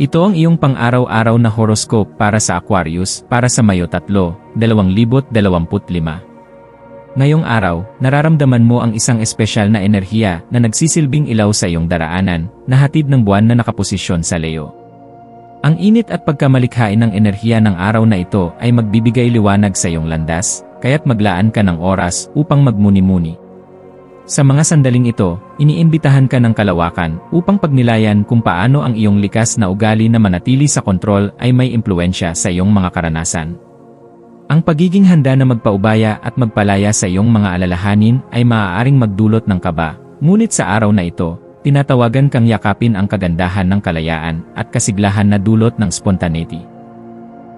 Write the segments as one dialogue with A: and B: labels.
A: Ito ang iyong pang-araw-araw na horoscope para sa Aquarius para sa Mayo 3, 2025. Ngayong araw, nararamdaman mo ang isang espesyal na enerhiya na nagsisilbing ilaw sa iyong daraanan, na hatid ng buwan na nakaposisyon sa Leo. Ang init at pagkamalikhain ng enerhiya ng araw na ito ay magbibigay liwanag sa iyong landas, kaya't maglaan ka ng oras upang magmuni-muni. Sa mga sandaling ito, iniimbitahan ka ng kalawakan upang pagnilayan kung paano ang iyong likas na ugali na manatili sa kontrol ay may impluensya sa iyong mga karanasan. Ang pagiging handa na magpaubaya at magpalaya sa iyong mga alalahanin ay maaaring magdulot ng kaba, ngunit sa araw na ito, tinatawagan kang yakapin ang kagandahan ng kalayaan at kasiglahan na dulot ng spontaneity.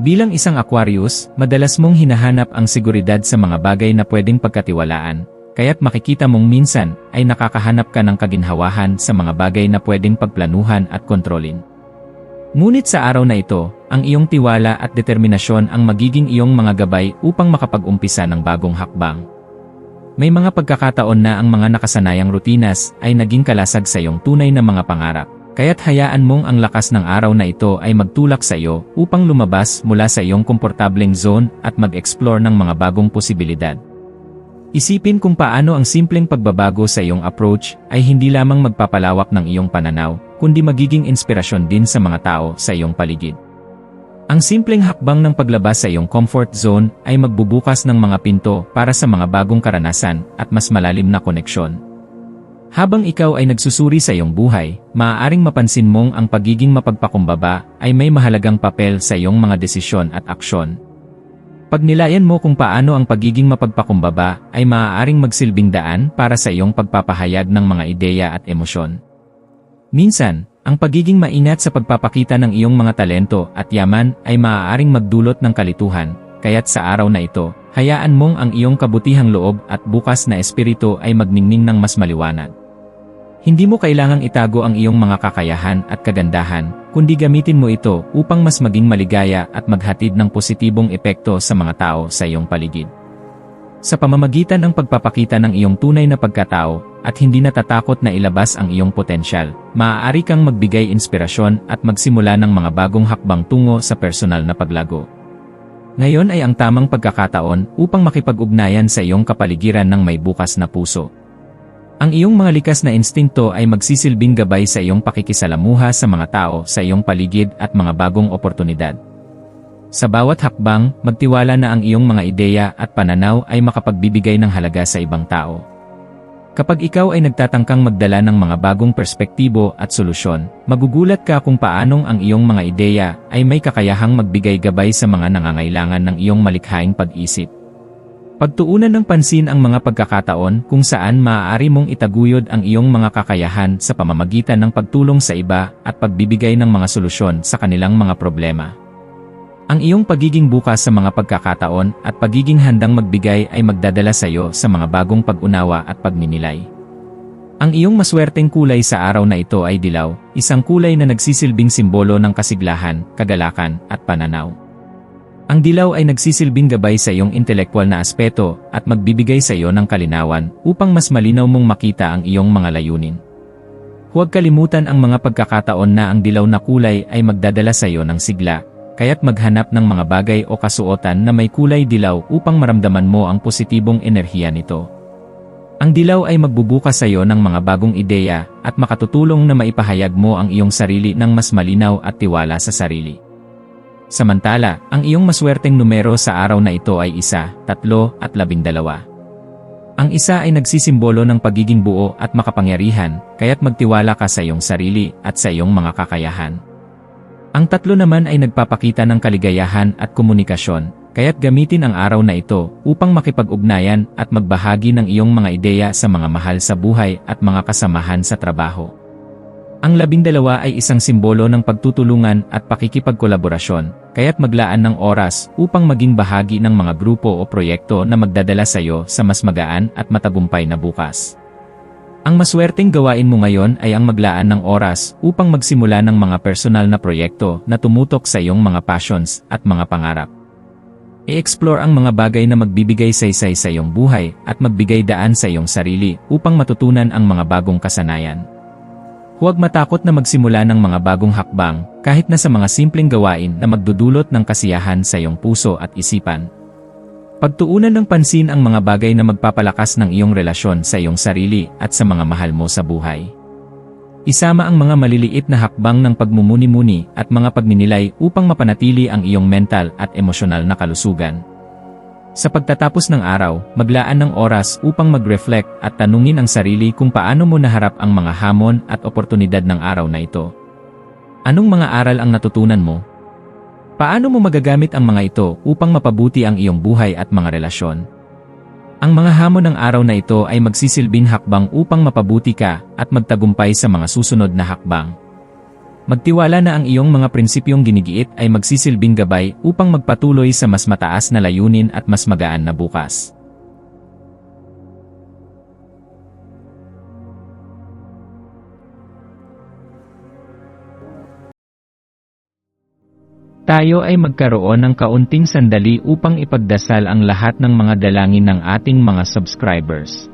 A: Bilang isang Aquarius, madalas mong hinahanap ang seguridad sa mga bagay na pwedeng pagkatiwalaan, kaya't makikita mong minsan ay nakakahanap ka ng kaginhawahan sa mga bagay na pwedeng pagplanuhan at kontrolin. Ngunit sa araw na ito, ang iyong tiwala at determinasyon ang magiging iyong mga gabay upang makapag-umpisa ng bagong hakbang. May mga pagkakataon na ang mga nakasanayang rutinas ay naging kalasag sa iyong tunay na mga pangarap, kaya't hayaan mong ang lakas ng araw na ito ay magtulak sa iyo upang lumabas mula sa iyong komportableng zone at mag-explore ng mga bagong posibilidad. Isipin kung paano ang simpleng pagbabago sa iyong approach ay hindi lamang magpapalawak ng iyong pananaw, kundi magiging inspirasyon din sa mga tao sa iyong paligid. Ang simpleng hakbang ng paglabas sa iyong comfort zone ay magbubukas ng mga pinto para sa mga bagong karanasan at mas malalim na koneksyon. Habang ikaw ay nagsusuri sa iyong buhay, maaaring mapansin mong ang pagiging mapagpakumbaba ay may mahalagang papel sa iyong mga desisyon at aksyon. Pagnilayan mo kung paano ang pagiging mapagpakumbaba ay maaaring magsilbing daan para sa iyong pagpapahayag ng mga ideya at emosyon. Minsan, ang pagiging maingat sa pagpapakita ng iyong mga talento at yaman ay maaaring magdulot ng kalituhan, kaya't sa araw na ito, hayaan mong ang iyong kabutihang loob at bukas na espiritu ay magningning ng mas maliwanag. Hindi mo kailangang itago ang iyong mga kakayahan at kagandahan, kundi gamitin mo ito upang mas maging maligaya at maghatid ng positibong epekto sa mga tao sa iyong paligid. Sa pamamagitan ng pagpapakita ng iyong tunay na pagkatao at hindi natatakot na ilabas ang iyong potensyal, maaari kang magbigay inspirasyon at magsimula ng mga bagong hakbang tungo sa personal na paglago. Ngayon ay ang tamang pagkakataon upang makipag-ugnayan sa iyong kapaligiran ng may bukas na puso. Ang iyong mga likas na instinto ay magsisilbing gabay sa iyong pakikisalamuha sa mga tao sa iyong paligid at mga bagong oportunidad. Sa bawat hakbang, magtiwala na ang iyong mga ideya at pananaw ay makapagbibigay ng halaga sa ibang tao. Kapag ikaw ay nagtatangkang magdala ng mga bagong perspektibo at solusyon, magugulat ka kung paanong ang iyong mga ideya ay may kakayahang magbigay gabay sa mga nangangailangan ng iyong malikhaing pag-isip. Pagtuunan ng pansin ang mga pagkakataon kung saan maaari mong itaguyod ang iyong mga kakayahan sa pamamagitan ng pagtulong sa iba at pagbibigay ng mga solusyon sa kanilang mga problema. Ang iyong pagiging bukas sa mga pagkakataon at pagiging handang magbigay ay magdadala sa iyo sa mga bagong pag-unawa at pagninilay. Ang iyong maswerteng kulay sa araw na ito ay dilaw, isang kulay na nagsisilbing simbolo ng kasiglahan, kagalakan, at pananaw. Ang dilaw ay nagsisilbing gabay sa iyong intelektual na aspeto at magbibigay sa iyo ng kalinawan upang mas malinaw mong makita ang iyong mga layunin. Huwag kalimutan ang mga pagkakataon na ang dilaw na kulay ay magdadala sa iyo ng sigla, kaya't maghanap ng mga bagay o kasuotan na may kulay dilaw upang maramdaman mo ang positibong enerhiya nito. Ang dilaw ay magbubukas sa iyo ng mga bagong ideya at makatutulong na maipahayag mo ang iyong sarili ng mas malinaw at tiwala sa sarili. Samantala, ang iyong maswerteng numero sa araw na ito ay isa, tatlo, at labindalawa. Ang isa ay nagsisimbolo ng pagiging buo at makapangyarihan, kaya't magtiwala ka sa iyong sarili at sa iyong mga kakayahan. Ang tatlo naman ay nagpapakita ng kaligayahan at komunikasyon, kaya't gamitin ang araw na ito upang makipag-ugnayan at magbahagi ng iyong mga ideya sa mga mahal sa buhay at mga kasamahan sa trabaho. Ang labing dalawa ay isang simbolo ng pagtutulungan at pakikipagkolaborasyon, kaya't maglaan ng oras upang maging bahagi ng mga grupo o proyekto na magdadala sa iyo sa mas magaan at matagumpay na bukas. Ang maswerteng gawain mo ngayon ay ang maglaan ng oras upang magsimula ng mga personal na proyekto na tumutok sa iyong mga passions at mga pangarap. I-explore ang mga bagay na magbibigay saysay sa iyong buhay at magbigay daan sa iyong sarili upang matutunan ang mga bagong kasanayan. Huwag matakot na magsimula ng mga bagong hakbang kahit na sa mga simpleng gawain na magdudulot ng kasiyahan sa iyong puso at isipan. Pagtuunan ng pansin ang mga bagay na magpapalakas ng iyong relasyon sa iyong sarili at sa mga mahal mo sa buhay. Isama ang mga maliliit na hakbang ng pagmumuni-muni at mga pagninilay upang mapanatili ang iyong mental at emosyonal na kalusugan. Sa pagtatapos ng araw, maglaan ng oras upang mag-reflect at tanungin ang sarili kung paano mo naharap ang mga hamon at oportunidad ng araw na ito. Anong mga aral ang natutunan mo? Paano mo magagamit ang mga ito upang mapabuti ang iyong buhay at mga relasyon? Ang mga hamon ng araw na ito ay magsisilbing hakbang upang mapabuti ka at magtagumpay sa mga susunod na hakbang. Magtiwala na ang iyong mga prinsipyong ginigiit ay magsisilbing gabay upang magpatuloy sa mas mataas na layunin at mas magaan na bukas. Tayo ay magkaroon ng kaunting sandali upang ipagdasal ang lahat ng mga dalangin ng ating mga subscribers